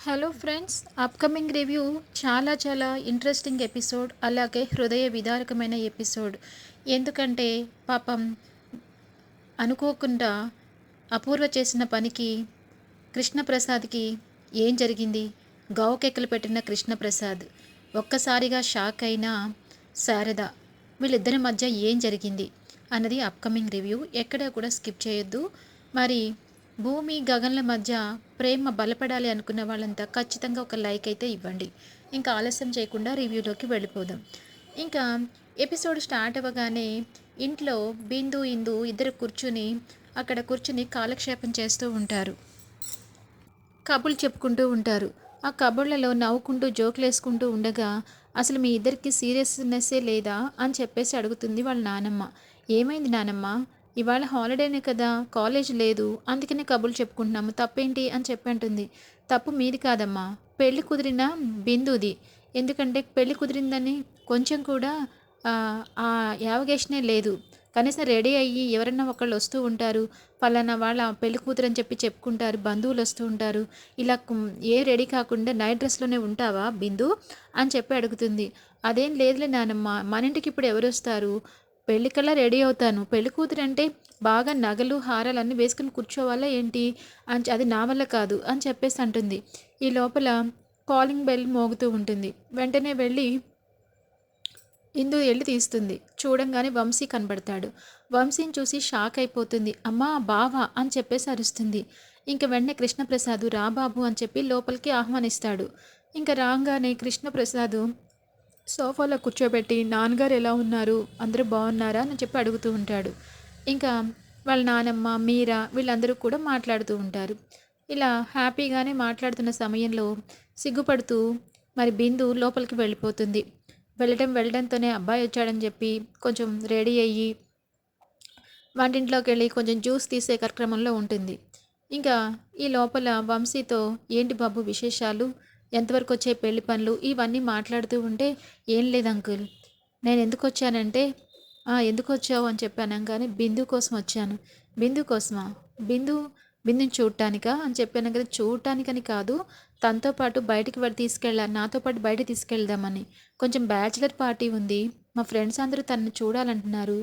Hello friends upcoming review చాలా చాలా interesting episode అలాగే హృదయ విదారకమైన ఎపిసోడ్ ఎందుకంటే పాపం అనుకోకుండా అపూర్వ చేసిన పనికి కృష్ణప్రసాద్కి ఏం జరిగింది గౌకెక్కలు పెట్టిన కృష్ణప్రసాద్ ఒక్కసారిగా షాక్ అయిన శారద వీళ్ళిద్దరి మధ్య ఏం జరిగింది అన్నది అప్కమింగ్ రివ్యూ ఎక్కడా కూడా స్కిప్ చేయొద్దు మరి భూమి గగన్ల మధ్య ప్రేమ బలపడాలి అనుకున్న వాళ్ళంతా ఖచ్చితంగా ఒక లైక్ అయితే ఇవ్వండి. ఇంకా ఆలస్యం చేయకుండా రివ్యూలోకి వెళ్ళిపోదాం. ఇంకా ఎపిసోడ్ స్టార్ట్ అవ్వగానే ఇంట్లో బిందు ఇందు ఇద్దరు కూర్చుని అక్కడ కూర్చుని కాలక్షేపం చేస్తూ ఉంటారు. కబుర్లు చెప్పుకుంటూ ఉంటారు. ఆ కబుర్లలో నవ్వుకుంటూ జోకులు వేసుకుంటూ ఉండగా అసలు మీ ఇద్దరికి సీరియస్నెస్సే లేదా? అని చెప్పేసి అడుగుతుంది వాళ్ళ నానమ్మ. ఏమైంది నానమ్మ? ఇవాళ హాలిడేనే కదా కాలేజ్ లేదు అందుకనే కబుర్లు చెప్పుకుంటున్నాము. తప్పేంటి అని చెప్పి అంటుంది. తప్పు మీది కాదమ్మా పెళ్ళి కుదిరిన బిందుది. ఎందుకంటే పెళ్ళి కుదిరిందని కొంచెం కూడా ఆ, యావగేషనే లేదు. కనీసం రెడీ అయ్యి ఎవరన్నా ఒకళ్ళు వస్తూ ఉంటారు. పలానా వాళ్ళ పెళ్ళి కూతురు అని చెప్పి చెప్పుకుంటారు బంధువులు వస్తూ ఉంటారు. ఇలా ఏ రెడీ కాకుండా నైట్ డ్రెస్లోనే ఉంటావా బిందు? అని చెప్పి అడుగుతుంది. అదేం లేదులే నానమ్మ మన ఇంటికి ఇప్పుడు ఎవరు వస్తారు? పెళ్ళికల్లా రెడీ అవుతాను. పెళ్ళి కూతురు అంటే బాగా నగలు హారాలు అన్నీ వేసుకుని కూర్చోవాలా ఏంటి? అని అది నా వల్ల కాదు అని చెప్పేసి అంటుంది. ఈ లోపల కాలింగ్ బెల్ మోగుతూ ఉంటుంది. వెంటనే వెళ్ళి ఇందు వెళ్ళి తీస్తుంది. చూడంగానే వంశీ కనబడతాడు. వంశీని చూసి షాక్ అయిపోతుంది. అమ్మా బావా అని చెప్పేసి అరుస్తుంది. ఇంక వెంటనే కృష్ణప్రసాద్ రా బాబు అని చెప్పి లోపలికి ఆహ్వానిస్తాడు. ఇంకా రాగానే కృష్ణప్రసాద్ సోఫాలో కూర్చోబెట్టి నాన్నగారు ఎలా ఉన్నారు? అందరూ బాగున్నారా? అని చెప్పి అడుగుతూ ఉంటాడు. ఇంకా వాళ్ళ నానమ్మ మీరా వీళ్ళందరూ కూడా మాట్లాడుతూ ఉంటారు. ఇలా హ్యాపీగానే మాట్లాడుతున్న సమయంలో సిగ్గుపడుతూ మరి బిందు లోపలికి వెళ్ళిపోతుంది. వెళ్ళడం వెళ్ళడంతోనే అబ్బాయి వచ్చాడని చెప్పి కొంచెం రెడీ అయ్యి వంటింట్లోకి వెళ్ళి కొంచెం జ్యూస్ తీసే కార్యక్రమంలో ఉంటుంది. ఇంకా ఈ లోపల వంశీతో ఏంటి బాబు విశేషాలు? ఎంతవరకు వచ్చే పెళ్ళి పనులు? ఇవన్నీ మాట్లాడుతూ ఉంటే ఏం లేదు అంకుల్. నేను ఎందుకు వచ్చానంటే ఎందుకు వచ్చావు అని చెప్పాను కానీ బిందు కోసం వచ్చాను. బిందు కోసమా? బిందు బిందుని చూడటానికా? అని చెప్పాను కదా చూడటానికని కాదు. తనతో పాటు బయటికి వాడు తీసుకెళ్ళాను నాతో పాటు బయట తీసుకెళ్దామని. కొంచెం బ్యాచిలర్ పార్టీ ఉంది. మా ఫ్రెండ్స్ అందరూ తనని చూడాలంటున్నారు.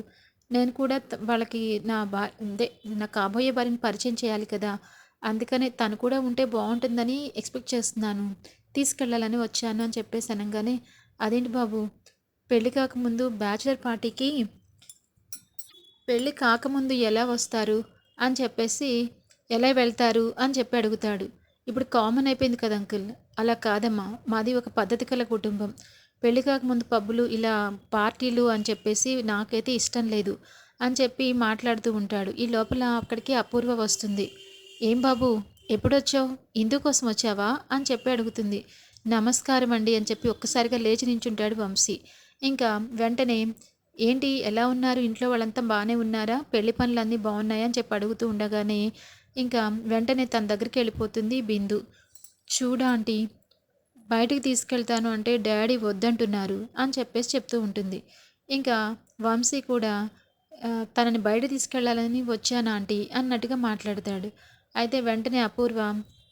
నేను కూడా వాళ్ళకి నా బా అదే నా కాబోయే వారిని పరిచయం చేయాలి కదా. అందుకనే తను కూడా ఉంటే బాగుంటుందని ఎక్స్పెక్ట్ చేస్తున్నాను. తీసుకెళ్ళాలని వచ్చాను అని చెప్పేసి అనగానే అదేంటి బాబు పెళ్ళి కాకముందు బ్యాచిలర్ పార్టీకి పెళ్ళి కాకముందు ఎలా వస్తారు? అని చెప్పేసి ఎలా వెళ్తారు? అని చెప్పి అడుగుతాడు. ఇప్పుడు కామన్ అయిపోయింది కదా అంకుల్. అలా కాదమ్మా మాది ఒక పద్ధతి కల కుటుంబం. పెళ్ళి కాకముందు పబ్బులు ఇలా పార్టీలు అని చెప్పేసి నాకైతే ఇష్టం లేదు అని చెప్పి మాట్లాడుతూ ఉంటాడు. ఈ లోపల అక్కడికి అపూర్వ వస్తుంది. ఏం బాబు? ఎప్పుడొచ్చావు? ఇందుకోసం వచ్చావా? అని చెప్పి అడుగుతుంది. నమస్కారం అండి అని చెప్పి ఒక్కసారిగా లేచి నించుంటాడు వంశీ. ఇంకా వెంటనే ఏంటి ఎలా ఉన్నారు? ఇంట్లో వాళ్ళంతా బాగానే ఉన్నారా? పెళ్ళి పనులు అన్నీ బాగున్నాయా అని చెప్పి అడుగుతూ ఉండగానే ఇంకా వెంటనే తన దగ్గరికి వెళ్ళిపోతుంది బిందు. చూడా ఆంటీ బయటికి తీసుకెళ్తాను అంటే డాడీ వద్దంటున్నారు అని చెప్పేసి చెప్తూ ఉంటుంది. ఇంకా వంశీ కూడా తనని బయట తీసుకెళ్ళాలని వచ్చాను ఆంటీ అన్నట్టుగా మాట్లాడతాడు. అయితే వెంటనే అపూర్వ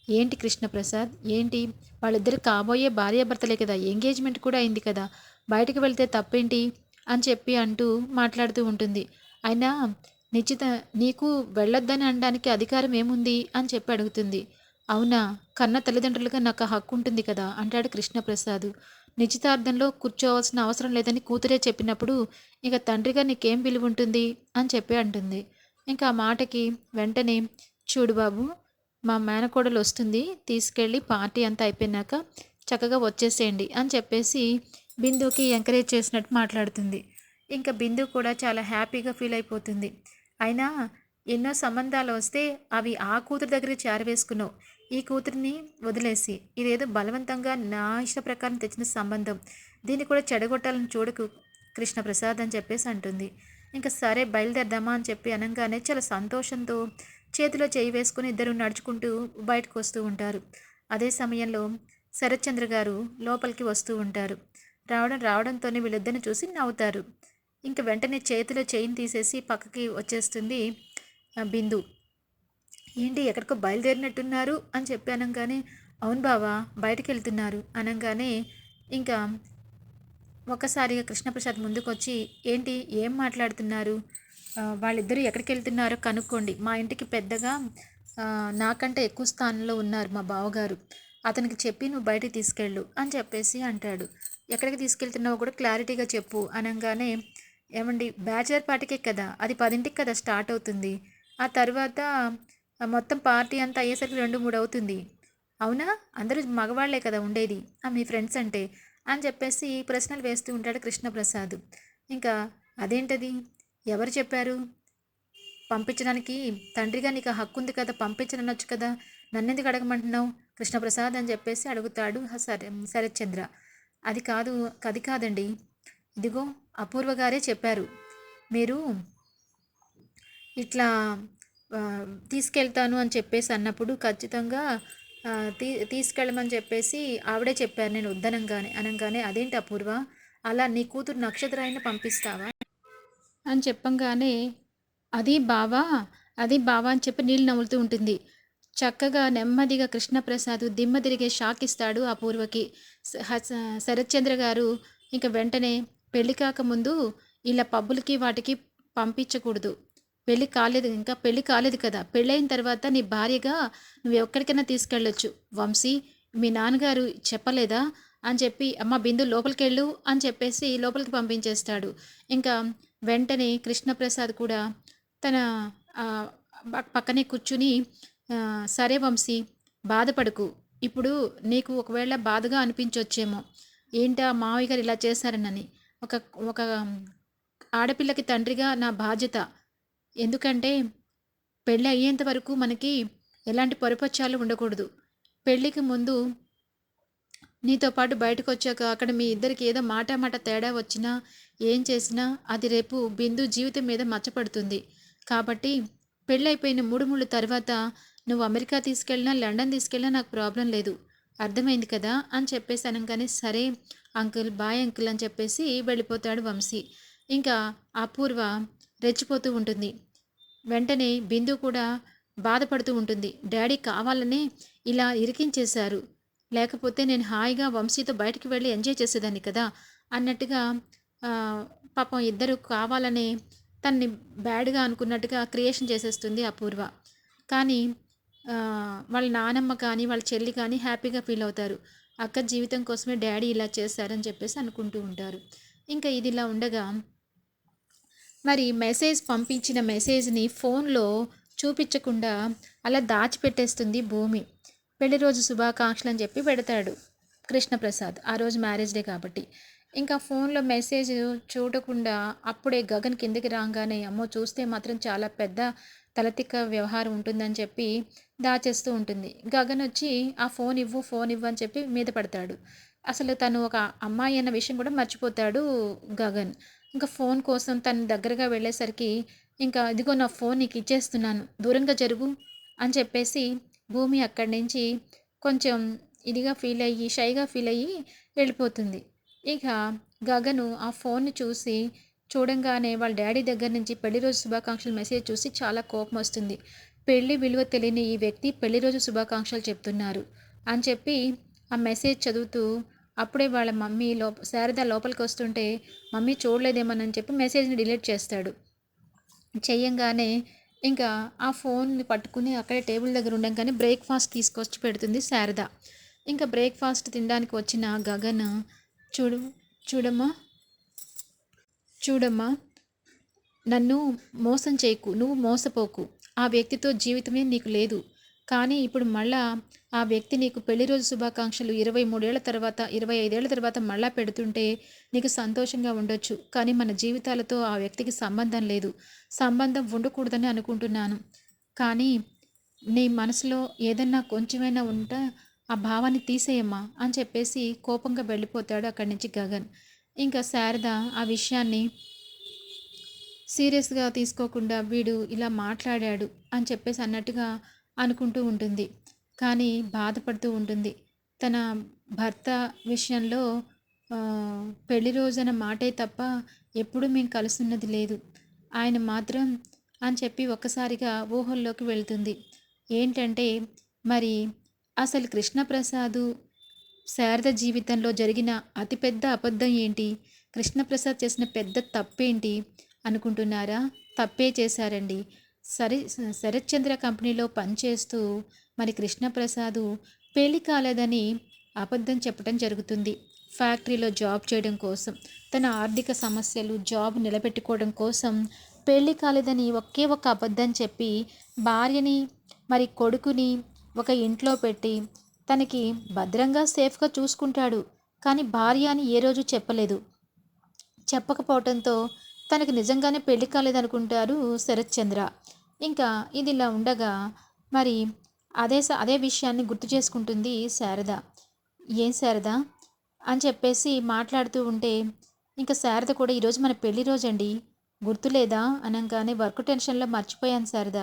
ఏంటి కృష్ణప్రసాద్? ఏంటి? వాళ్ళిద్దరు కాబోయే భార్యాభర్తలే కదా ఎంగేజ్మెంట్ కూడా అయింది కదా బయటకు వెళ్తే తప్పేంటి? అని చెప్పి అంటూ మాట్లాడుతూ ఉంటుంది. అయినా నిశ్చిత నీకు వెళ్ళొద్దని అనడానికి అధికారం ఏముంది? అని చెప్పి అడుగుతుంది. అవునా కన్న తల్లిదండ్రులుగా నాకు హక్కు ఉంటుంది కదా అంటాడు కృష్ణప్రసాద్. నిశ్చితార్థంలో కూర్చోవలసిన అవసరం లేదని కూతురే చెప్పినప్పుడు ఇక తండ్రిగా నీకేం విలువ ఉంటుంది అని చెప్పి అంటుంది. ఇంకా ఆ మాటకి వెంటనే చూడు బాబు మా మేనకోడలు వస్తుంది తీసుకెళ్ళి పార్టీ అంతా అయిపోయినాక చక్కగా వచ్చేసేయండి అని చెప్పేసి బిందుకి ఎంకరేజ్ చేసినట్టు మాట్లాడుతుంది. ఇంకా బిందు కూడా చాలా హ్యాపీగా ఫీల్ అయిపోతుంది. అయినా ఎన్నో సంబంధాలు వస్తే అవి ఆ కూతురు దగ్గర చేరవేసుకున్నావు. ఈ కూతురిని వదిలేసి ఇదేదో బలవంతంగా నా ఇష్ట ప్రకారం తెచ్చిన సంబంధం. దీన్ని కూడా చెడగొట్టాలని చూడకు కృష్ణప్రసాద్ అని చెప్పేసి అంటుంది. ఇంకా సరే బయలుదేరదామా అని చెప్పి అనగానే చాలా సంతోషంతో చేతిలో చేయి వేసుకుని ఇద్దరు నడుచుకుంటూ బయటకు వస్తూ ఉంటారు. అదే సమయంలో శరత్చంద్ర గారు లోపలికి వస్తూ ఉంటారు. రావడం రావడంతోనే వీళ్ళిద్దరిని చూసి నవ్వుతారు. ఇంక వెంటనే చేతిలో చైన్ తీసేసి పక్కకి వచ్చేస్తుంది బిందు. ఏంటి ఎక్కడికో బయలుదేరినట్టున్నారు? అని చెప్పి అనగానే అవును బావా బయటికి వెళ్తున్నారు అనగానే ఇంకా ఒక్కసారిగా కృష్ణప్రసాద్ ముందుకొచ్చి ఏంటి ఏం మాట్లాడుతున్నారు? వాళ్ళిద్దరూ ఎక్కడికి వెళ్తున్నారో కనుక్కోండి. మా ఇంటికి పెద్దగా నాకంటే ఎక్కువ స్థానంలో ఉన్నారు మా బావగారు. అతనికి చెప్పి నువ్వు బయటికి తీసుకెళ్ళు అని చెప్పేసి అంటాడు. ఎక్కడికి తీసుకెళ్తున్నావో కూడా క్లారిటీగా చెప్పు అనగానే ఏమండి బ్యాచిలర్ పార్టీకే కదా అది పదింటికి కదా స్టార్ట్ అవుతుంది. ఆ తర్వాత మొత్తం పార్టీ అంతా అయ్యేసరికి రెండు మూడు అవుతుంది. అవునా? అందరూ మగవాళ్ళే కదా ఉండేది ఆ మీ ఫ్రెండ్స్ అంటే అని చెప్పేసి ప్రశ్నలు వేస్తూ ఉంటాడు కృష్ణప్రసాద్. ఇంకా అదేంటది? ఎవరు చెప్పారు? పంపించడానికి తండ్రిగా నీకు హక్కు ఉంది కదా పంపించనొచ్చు కదా. నన్నెందుకు అడగమంటున్నావు? కృష్ణప్రసాద్ అని చెప్పేసి అడుగుతాడు సరే శరత్చంద్ర. అది కాదు అది కాదండి. ఇదిగో అపూర్వ గారే చెప్పారు. మీరు ఇట్లా తీసుకెళ్తాను అని చెప్పేసి అన్నప్పుడు ఖచ్చితంగా తీ తీసుకెళ్ళమని చెప్పేసి ఆవిడే చెప్పారు. నేను వద్దనంగానే అనగానే అదేంటి అపూర్వ? అలా నీ కూతురు నక్షత్రాయిని పంపిస్తావా? అని చెప్పంగానే అది బావా అది బావా అని చెప్పి నీళ్ళు నవ్వులుతూ ఉంటుంది. చక్కగా నెమ్మదిగా కృష్ణప్రసాద్ దిమ్మ తిరిగే షాక్ ఇస్తాడు ఆ పూర్వకి. శరత్చంద్ర గారు ఇంకా వెంటనే పెళ్ళి కాకముందు ఇలా పబ్బులకి వాటికి పంపించకూడదు. పెళ్ళి కాలేదు ఇంకా పెళ్ళి కాలేదు కదా. పెళ్ళైన తర్వాత నీ భార్యగా నువ్వు ఎక్కడికైనా తీసుకెళ్ళొచ్చు. వంశీ మీ నాన్నగారు చెప్పలేదా? అని చెప్పి అమ్మ బిందు లోపలికి వెళ్ళు అని చెప్పేసి లోపలికి పంపించేస్తాడు. ఇంకా వెంటనే కృష్ణప్రసాద్ కూడా తన పక్కనే కూర్చుని సరే వంశీ బాధపడకు. ఇప్పుడు నీకు ఒకవేళ బాధగా అనిపించొచ్చేమో. ఏంటా మావయ్య గారు ఇలా చేశారనని. ఒక ఒక ఆడపిల్లకి తండ్రిగా నా బాధ్యత. ఎందుకంటే పెళ్ళి అయ్యేంత వరకు మనకి ఎలాంటి పొరపచ్చాలు ఉండకూడదు. పెళ్ళికి ముందు నీతో పాటు బయటకు వచ్చాక అక్కడ మీ ఇద్దరికి ఏదో మాట మాట తేడా వచ్చినా ఏం చేసినా అది రేపు బిందు జీవితం మీద మచ్చపడుతుంది. కాబట్టి పెళ్ళైపోయిన మూడు మూడు తర్వాత నువ్వు అమెరికా తీసుకెళ్ళినా లండన్ తీసుకెళ్ళినా నాకు ప్రాబ్లం లేదు. అర్థమైంది కదా? అని చెప్పేసి అనగానే సరే అంకుల్ బాయ్ అంకుల్ అని చెప్పేసి వెళ్ళిపోతాడు వంశీ. ఇంకా అపూర్వ రెచ్చిపోతూ ఉంటుంది. వెంటనే బిందు కూడా బాధపడుతూ ఉంటుంది. డాడీ కావాలనే ఇలా ఇరికించేశారు. లేకపోతే నేను హాయిగా వంశీతో బయటికి వెళ్ళి ఎంజాయ్ చేసేదాన్ని కదా అన్నట్టుగా పాపం ఇద్దరు కావాలనే తన్ని బ్యాడ్గా అనుకున్నట్టుగా క్రియేషన్ చేసేస్తుంది అపూర్వ. కానీ వాళ్ళ నానమ్మ కానీ వాళ్ళ చెల్లి కానీ హ్యాపీగా ఫీల్ అవుతారు. అక్క జీవితం కోసమే డాడీ ఇలా చేశారని చెప్పేసి అనుకుంటూ ఉంటారు. ఇంకా ఇది ఇలా ఉండగా మరి మెసేజ్ పంపించిన మెసేజ్ని ఫోన్లో చూపించకుండా అలా దాచిపెట్టేస్తుంది భూమి. పెళ్ళి రోజు శుభాకాంక్షలు అని చెప్పి పెడతాడు కృష్ణప్రసాద్. ఆ రోజు మ్యారేజ్ డే కాబట్టి. ఇంకా ఫోన్లో మెసేజ్ చూడకుండా అప్పుడే గగన్ కిందకి రాగానే అమ్మో చూస్తే మాత్రం చాలా పెద్ద తలతిక్క వ్యవహారం ఉంటుందని చెప్పి దాచేస్తూ ఉంటుంది. గగన్ వచ్చి ఆ ఫోన్ ఇవ్వు ఫోన్ ఇవ్వు అని చెప్పి మీద పడతాడు. అసలు తను ఒక అమ్మాయి అన్న విషయం కూడా మర్చిపోతాడు గగన్. ఇంకా ఫోన్ కోసం తను దగ్గరగా వెళ్ళేసరికి ఇంకా ఇదిగో నా ఫోన్ నీకు ఇచ్చేస్తున్నాను దూరంగా జరుగు అని చెప్పేసి భూమి అక్కడి నుంచి కొంచెం ఇదిగా ఫీల్ అయ్యి షైగా ఫీల్ అయ్యి వెళ్ళిపోతుంది. ఇక గగను ఆ ఫోన్ని చూసి చూడంగానే వాళ్ళ డాడీ దగ్గర నుంచి పెళ్ళి రోజు శుభాకాంక్షలు మెసేజ్ చూసి చాలా కోపం వస్తుంది. పెళ్ళి విలువ తెలియని ఈ వ్యక్తి పెళ్ళి రోజు శుభాకాంక్షలు చెప్తున్నారు అని చెప్పి ఆ మెసేజ్ చదువుతూ అప్పుడే వాళ్ళ మమ్మీ లోప శారద లోపలికి వస్తుంటే మమ్మీ చూడలేదేమోనని చెప్పి మెసేజ్ని డిలీట్ చేస్తాడు. చేయంగానే ఇంకా ఆ ఫోన్ని పట్టుకుని అక్కడే టేబుల్ దగ్గర ఉండగానే బ్రేక్ఫాస్ట్ తీసుకొచ్చి పెడుతుంది శారద. ఇంకా బ్రేక్ఫాస్ట్ తినడానికి వచ్చిన గగన్ చూడు చూడమ్మా చూడమ్మా నన్ను మోసం చేయకు నువ్వు మోసపోకు. ఆ వ్యక్తితో జీవితమే నీకు లేదు. కానీ ఇప్పుడు మళ్ళా ఆ వ్యక్తి నీకు పెళ్ళి రోజు శుభాకాంక్షలు ఇరవై మూడేళ్ళ తర్వాత ఇరవై ఐదేళ్ళ తర్వాత మళ్ళా పెడుతుంటే నీకు సంతోషంగా ఉండొచ్చు. కానీ మన జీవితాలతో ఆ వ్యక్తికి సంబంధం లేదు. సంబంధం ఉండకూడదని అనుకుంటున్నాను. కానీ నీ మనసులో ఏదన్నా కొంచెమైనా ఉంటే ఆ భావాన్ని తీసేయమ్మా అని చెప్పేసి కోపంగా వెళ్ళిపోతాడు అక్కడి నుంచి గగన్. ఇంకా శారద ఆ విషయాన్ని సీరియస్గా తీసుకోకుండా వీడు ఇలా మాట్లాడాడు అని చెప్పేసి అన్నట్టుగా అనుకుంటూ ఉంటుంది. కానీ బాధపడుతూ ఉంటుంది. తన భర్త విషయంలో పెళ్ళి రోజున మాటే తప్ప ఎప్పుడూ మేము కలుసున్నది లేదు. ఆయన మాత్రం అని చెప్పి ఒక్కసారిగా ఊహల్లోకి వెళ్తుంది. ఏంటంటే మరి అసలు కృష్ణప్రసాదు శారద జీవితంలో జరిగిన అతిపెద్ద అబద్ధం ఏంటి? కృష్ణప్రసాద్ చేసిన పెద్ద తప్పేంటి? అనుకుంటున్నారా? తప్పే చేశారండి. సరి శరత్చంద్ర కంపెనీలో పనిచేస్తూ మరి కృష్ణప్రసాదు పెళ్ళి కాలేదని అబద్ధం చెప్పడం జరుగుతుంది. ఫ్యాక్టరీలో జాబ్ చేయడం కోసం తన ఆర్థిక సమస్యలు జాబ్ నిలబెట్టుకోవడం కోసం పెళ్ళి కాలేదని ఒకే ఒక అబద్ధం చెప్పి భార్యని మరి కొడుకుని ఒక ఇంట్లో పెట్టి తనకి భద్రంగా సేఫ్గా చూసుకుంటాడు. కానీ భార్య అని ఏ రోజు చెప్పలేదు. చెప్పకపోవడంతో తనకి నిజంగానే పెళ్ళి కాలేదనుకుంటారు శరత్చంద్ర. ఇంకా ఇది ఇలా ఉండగా మరి అదే స- అదే విషయాన్ని గుర్తు చేసుకుంటుంది శారద. ఏం శారద? అని చెప్పేసి మాట్లాడుతూ ఉంటే ఇంకా శారద కూడా ఈరోజు మన పెళ్ళి రోజండి. గుర్తులేదా? అనగానే వర్క్ టెన్షన్లో మర్చిపోయాను శారద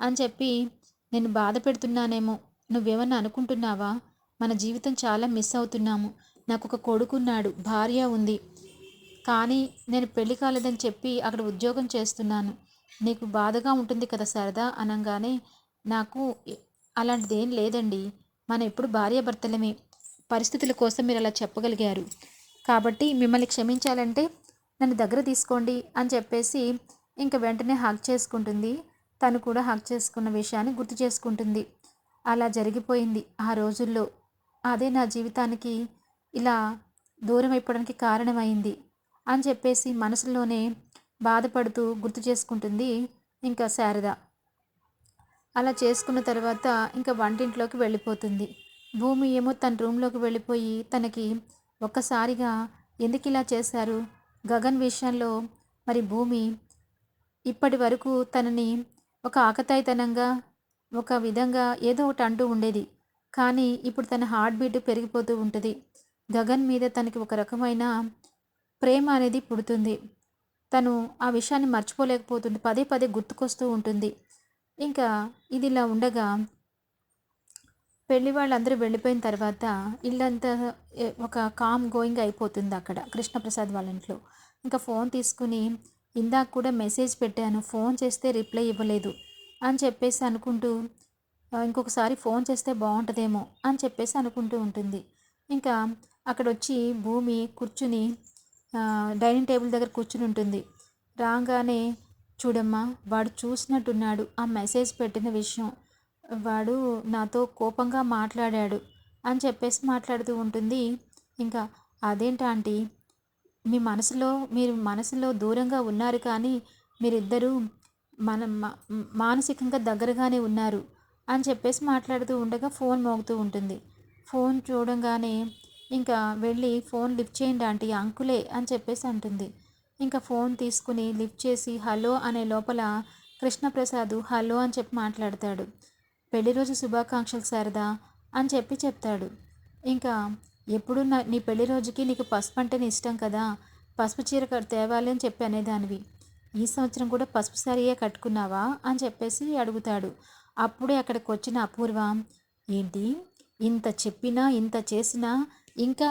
అని చెప్పి నేను బాధ పెడుతున్నానేమో. నువ్వేమన్నా అనుకుంటున్నావా? మన జీవితం చాలా మిస్ అవుతున్నాము. నాకు ఒక కొడుకున్నాడు భార్య ఉంది. కానీ నేను పెళ్ళి కాలేదని చెప్పి అక్కడ ఉద్యోగం చేస్తున్నాను. నీకు బాధగా ఉంటుంది కదా శారదా అనగానే నాకు అలాంటిది ఏం లేదండి. మనం ఎప్పుడు భార్యాభర్తలమే. పరిస్థితుల కోసం మీరు అలా చెప్పగలిగారు. కాబట్టి మిమ్మల్ని క్షమించాలంటే నన్ను దగ్గర తీసుకోండి అని చెప్పేసి ఇంకా వెంటనే హక్ చేసుకుంటుంది. తను కూడా హక్ చేసుకున్న విషయాన్ని గుర్తు చేసుకుంటుంది. అలా జరిగిపోయింది ఆ రోజుల్లో. అదే నా జీవితానికి ఇలా దూరం అయిపోవడానికి కారణమైంది అని చెప్పేసి మనసులోనే బాధపడుతూ గుర్తు చేసుకుంటుంది ఇంకా శారద. అలా చేసుకున్న తర్వాత ఇంకా వంటింట్లోకి వెళ్ళిపోతుంది. భూమి ఏమో తన రూమ్లోకి వెళ్ళిపోయి తనకి ఒక్కసారిగా ఎందుకు ఇలా చేశారు? గగన్ విషయంలో మరి భూమి ఇప్పటి వరకు తనని ఒక ఆకతాయితనంగా ఒక విధంగా ఏదో ఒకటి అంటూ ఉండేది. కానీ ఇప్పుడు తన హార్ట్ బీట్ పెరిగిపోతూ ఉంటుంది. గగన్ మీద తనకి ఒక రకమైన ప్రేమ అనేది పుడుతుంది. తను ఆ విషయాన్ని మర్చిపోలేకపోతుంది. పదే పదే గుర్తుకొస్తూ ఉంటుంది. ఇంకా ఇది ఇలా ఉండగా పెళ్ళి వాళ్ళందరూ వెళ్ళిపోయిన తర్వాత ఇల్లంతా ఒక కామ్ గోయింగ్ అయిపోతుంది అక్కడ కృష్ణప్రసాద్ వాళ్ళ ఇంట్లో. ఇంకా ఫోన్ తీసుకుని ఇందాక కూడా మెసేజ్ పెట్టాను ఫోన్ చేస్తే రిప్లై ఇవ్వలేదు అని చెప్పేసి అనుకుంటూ ఇంకొకసారి ఫోన్ చేస్తే బాగుంటుందేమో అని చెప్పేసి అనుకుంటూ ఉంటుంది. ఇంకా అక్కడ వచ్చి భూమి కూర్చుని డైనింగ్ టేబుల్ దగ్గర కూర్చుని ఉంటుంది. రాగానే చూడమ్మా వాడు చూసినట్టున్నాడు. ఆ మెసేజ్ పెట్టిన విషయం. వాడు నాతో కోపంగా మాట్లాడాడు అని చెప్పేసి మాట్లాడుతూ ఉంటుంది. ఇంకా అదేంటి ఆంటీ? మీ మనసులో మీరు మనసులో దూరంగా ఉన్నారు కానీ మీరిద్దరూ మన మానసికంగా దగ్గరగానే ఉన్నారు అని చెప్పేసి మాట్లాడుతూ ఉండగా ఫోన్ మోగుతూ ఉంటుంది. ఫోన్ చూడంగానే ఇంకా వెళ్ళి ఫోన్ లిఫ్ట్ చేయండి ఆంటీ అంకులే అని చెప్పేసి అంటుంది. ఇంకా ఫోన్ తీసుకుని లిఫ్ట్ చేసి హలో అనే లోపల కృష్ణప్రసాద్ హలో అని చెప్పి మాట్లాడతాడు. పెళ్ళి రోజు శుభాకాంక్షలు శారదా అని చెప్పి చెప్తాడు. ఇంకా ఎప్పుడు నా నీ పెళ్ళి రోజుకి నీకు పసుపు అంటేనే ఇష్టం కదా? పసుపు చీర తేవాలి అని చెప్పి అనేదానివి. ఈ సంవత్సరం కూడా పసుపు సారీయే కట్టుకున్నావా? అని చెప్పేసి అడుగుతాడు. అప్పుడే అక్కడికి వచ్చిన అపూర్వ ఏంటి? ఇంత చెప్పినా ఇంత చేసినా ఇంకా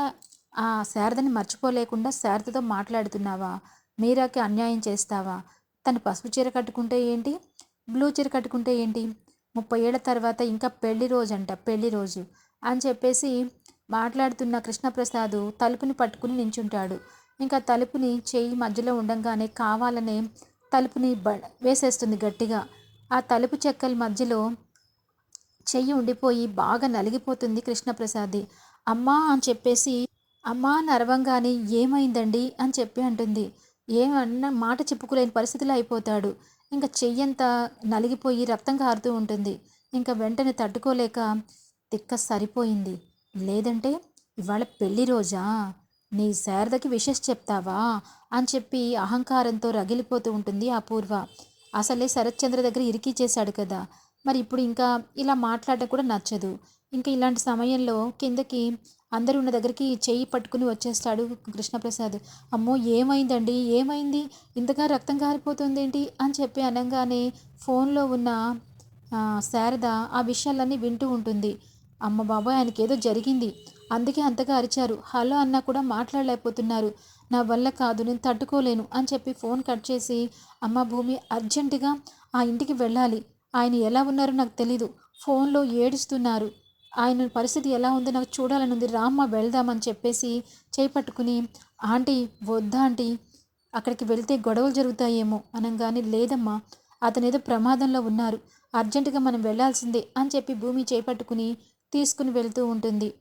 ఆ శారదని మర్చిపోలేకుండా శారదతో మాట్లాడుతున్నావా? మీరాకి అన్యాయం చేస్తావా? తను పసుపు చీర కట్టుకుంటే ఏంటి? బ్లూ చీర కట్టుకుంటే ఏంటి? ముప్పై ఏళ్ళ తర్వాత ఇంకా పెళ్ళి రోజు అంట పెళ్ళి రోజు అని చెప్పేసి మాట్లాడుతున్న కృష్ణప్రసాద్ తలుపుని పట్టుకుని నించుంటాడు. ఇంకా తలుపుని చెయ్యి మధ్యలో ఉండంగానే కావాలనే తలుపుని బ వేసేస్తుంది గట్టిగా. ఆ తలుపు చెక్కల మధ్యలో చెయ్యి ఉండిపోయి బాగా నలిగిపోతుంది కృష్ణప్రసాద్. అమ్మా అని చెప్పేసి అమ్మా నరవంగానే ఏమైందండి? అని చెప్పి అంటుంది. ఏమన్న మాట చెప్పుకోలేని పరిస్థితిలో అయిపోతాడు. ఇంకా చెయ్యంతా నలిగిపోయి రక్తం కారుతూ ఉంటుంది. ఇంకా వెంటనే తట్టుకోలేక తిక్క సరిపోయింది. లేదంటే ఇవాళ పెళ్ళి రోజా? నీ శారదకి విషెస్ చెప్తావా? అని చెప్పి అహంకారంతో రగిలిపోతూ ఉంటుంది అపూర్వ. అసలే శరత్చంద్ర దగ్గర ఇరికి చేశాడు కదా. మరి ఇప్పుడు ఇంకా ఇలా మాట్లాడటం కూడా నచ్చదు. ఇంకా ఇలాంటి సమయంలో కిందకి అందరూ ఉన్న దగ్గరికి చెయ్యి పట్టుకుని వచ్చేస్తాడు కృష్ణప్రసాద్. అమ్మో ఏమైందండి? ఏమైంది? ఇంతగా రక్తం కారిపోతుందేంటి అని చెప్పి అనగానే ఫోన్లో ఉన్న శారద ఆ విషయాలన్నీ వింటూ ఉంటుంది. అమ్మ బాబాయ్ ఆయనకి ఏదో జరిగింది. అందుకే అంతగా అరిచారు. హలో అన్నా కూడా మాట్లాడలేకపోతున్నారు. నా వల్ల కాదు నేను తట్టుకోలేను అని చెప్పి ఫోన్ కట్ చేసి అమ్మ భూమి అర్జెంటుగా ఆ ఇంటికి వెళ్ళాలి. ఆయన ఎలా ఉన్నారో నాకు తెలీదు. ఫోన్లో ఏడుస్తున్నారు. ఆయన పరిస్థితి ఎలా ఉందో? నాకు చూడాలని ఉంది. రామ్మ వెళ్దామని చెప్పేసి చేపట్టుకుని ఆంటీ వద్దా ఆంటీ? అక్కడికి వెళ్తే గొడవలు జరుగుతాయేమో అనగానే లేదమ్మా అతను ఏదో ప్రమాదంలో ఉన్నారు. అర్జెంటుగా మనం వెళ్ళాల్సిందే అని చెప్పి భూమి చేపట్టుకుని తీసుకుని వెళ్తూ ఉంటుంది.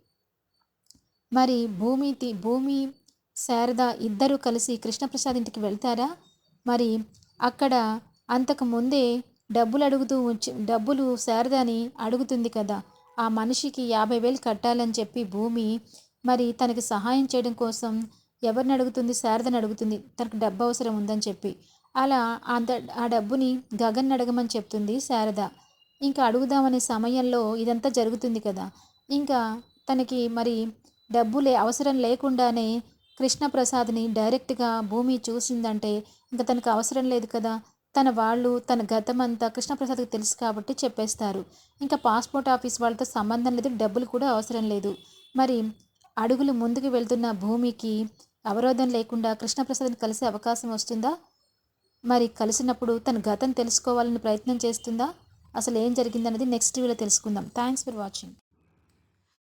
మరి భూమి భూమి శారద ఇద్దరూ కలిసి కృష్ణప్రసాద్ ఇంటికి వెళ్తారా? మరి అక్కడ అంతకు ముందే డబ్బులు అడుగుతూ వచ్చి డబ్బులు శారదని అడుగుతుంది కదా. ఆ మనిషికి యాభై వేలు కట్టాలని చెప్పి భూమి మరి తనకి సహాయం చేయడం కోసం ఎవరిని అడుగుతుంది? శారదని అడుగుతుంది. తనకు డబ్బు అవసరం ఉందని చెప్పి. అలా అంత ఆ డబ్బుని గగన్ అడగమని చెప్తుంది శారద. ఇంకా అడుగుదామనే సమయంలో ఇదంతా జరుగుతుంది కదా. ఇంకా తనకి మరి డబ్బు లే అవసరం లేకుండానే కృష్ణప్రసాద్ని డైరెక్ట్గా భూమి చూసిందంటే ఇంకా తనకు అవసరం లేదు కదా. తన వాళ్ళు తన గతం అంతా కృష్ణప్రసాద్కి తెలుసు కాబట్టి చెప్పేస్తారు. ఇంకా పాస్పోర్ట్ ఆఫీస్ వాళ్ళతో సంబంధం లేదు డబ్బులు కూడా అవసరం లేదు. మరి అడుగులు ముందుకు వెళ్తున్న భూమికి అవరోధం లేకుండా కృష్ణప్రసాద్ని కలిసే అవకాశం వస్తుందా? మరి కలిసినప్పుడు తన గతం తెలుసుకోవాలని ప్రయత్నం చేస్తుందా? అసలు ఏం జరిగిందన్నది నెక్స్ట్ వీడియో తెలుసుకుందాం. Thanks for watching